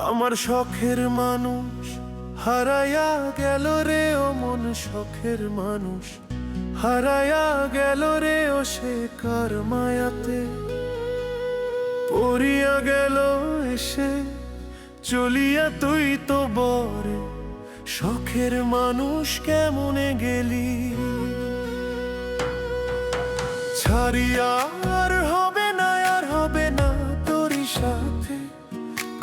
আমার শখের মানুষ, হারায়া গেল রে ও মন শখের মানুষ। হারায়া গেল রে ও সে কার মায়াতে। পড়িয়া গেল এসে, চলিয়া তুই তো বরে। শখের মানুষ কেমনে গেলি? ছাড়িয়া আর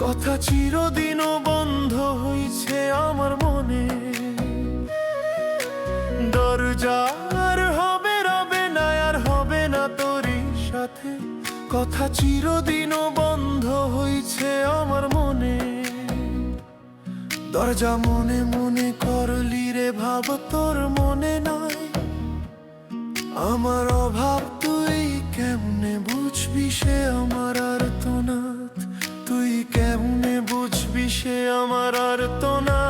কথা চিরদিনও বন্ধ হইছে আমার মনে। দরজা আর হবে রবে না, আর হবে না তোরই সাথে। কথা চিরদিনও বন্ধ হইছে আমার মনে। দরজা মনে মনে করলি রে ভাব, তোর মনে নাই। আমার অভাব তুই কেমনে বুঝবি সে আমার সে আমার আর তো না।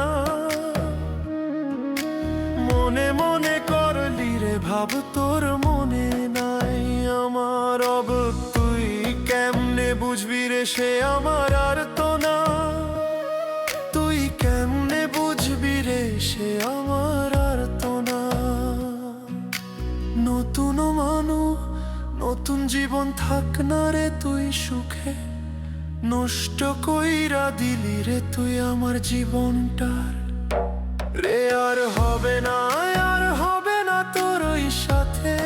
মনে মনে করলি রে, ভাব তোর মনে নাই আমার। অব তুই কেমনে বুঝবি রে, সে আমার আর তো না। তুই কেমনে বুঝবি রে, সে আমার আর তো না। নতুন মানু, নতুন জীবন থাক না রে, তুই সুখে নষ্ট কইরা দিলি রে তুই আমার জীবনটার। রে আর হবে না, আর হবে না তোর ওই সাথে।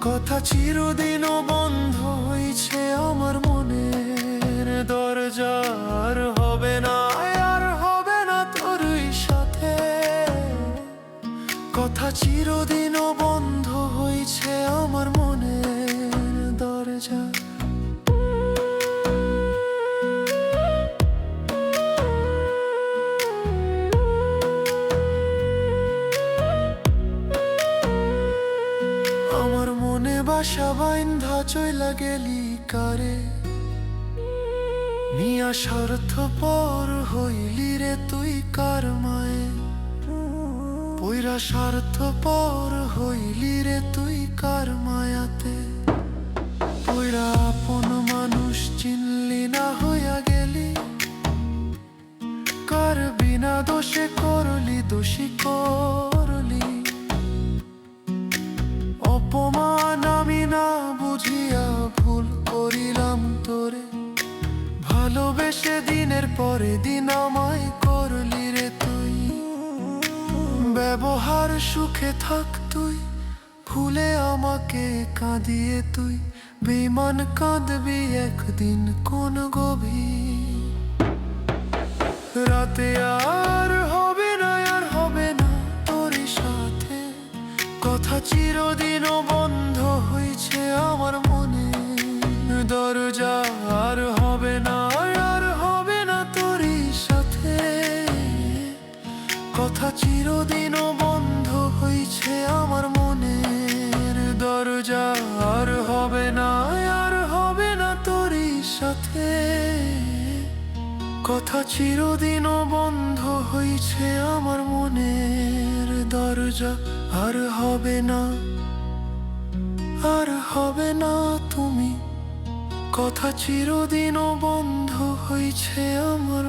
কথা চিরদিনও বন্ধ হইছে আমার মনের দরজা। আর হবে না, আর হবে না তোর ওই সাথে। কথা চিরদিনও বন্ধ হইছে আমার বাসা বাইন্ধা চইলা গেলি কারে? নিয়া স্বার্থ পর হইলি রে তুই কার মায়ে? পইরা স্বার্থ পর হইলি রে তুই কার মায়াতে? পইরা আপন মানুষ চিনলি না হইয়া গেলি? কার বিনা দোষে করলি দোষী করলি দিনের পরে দিন আমায় করলি রে তুই। ব্যবহার সুখে থাক তুই, ভুলে আমাকে কাঁদিয়ে তুই। বেমান কাঁদবি একদিন কোন গভীর। রাতে আর হবে না, আর হবে না তোর সাথে। কথা চিরদিনও বন্ধ হয়েছে আমার মনে। দরজা কথা চিরদিনও বন্ধ হয়েছে আমার মনের দরজা। আর হবে না, আর হবে না তোর সাথে। কথা চিরদিনও বন্ধ হয়েছে আমার মনের দরজা। আর হবে না, আর হবে না তুমি। কথা চিরদিনও বন্ধ হয়েছে আমার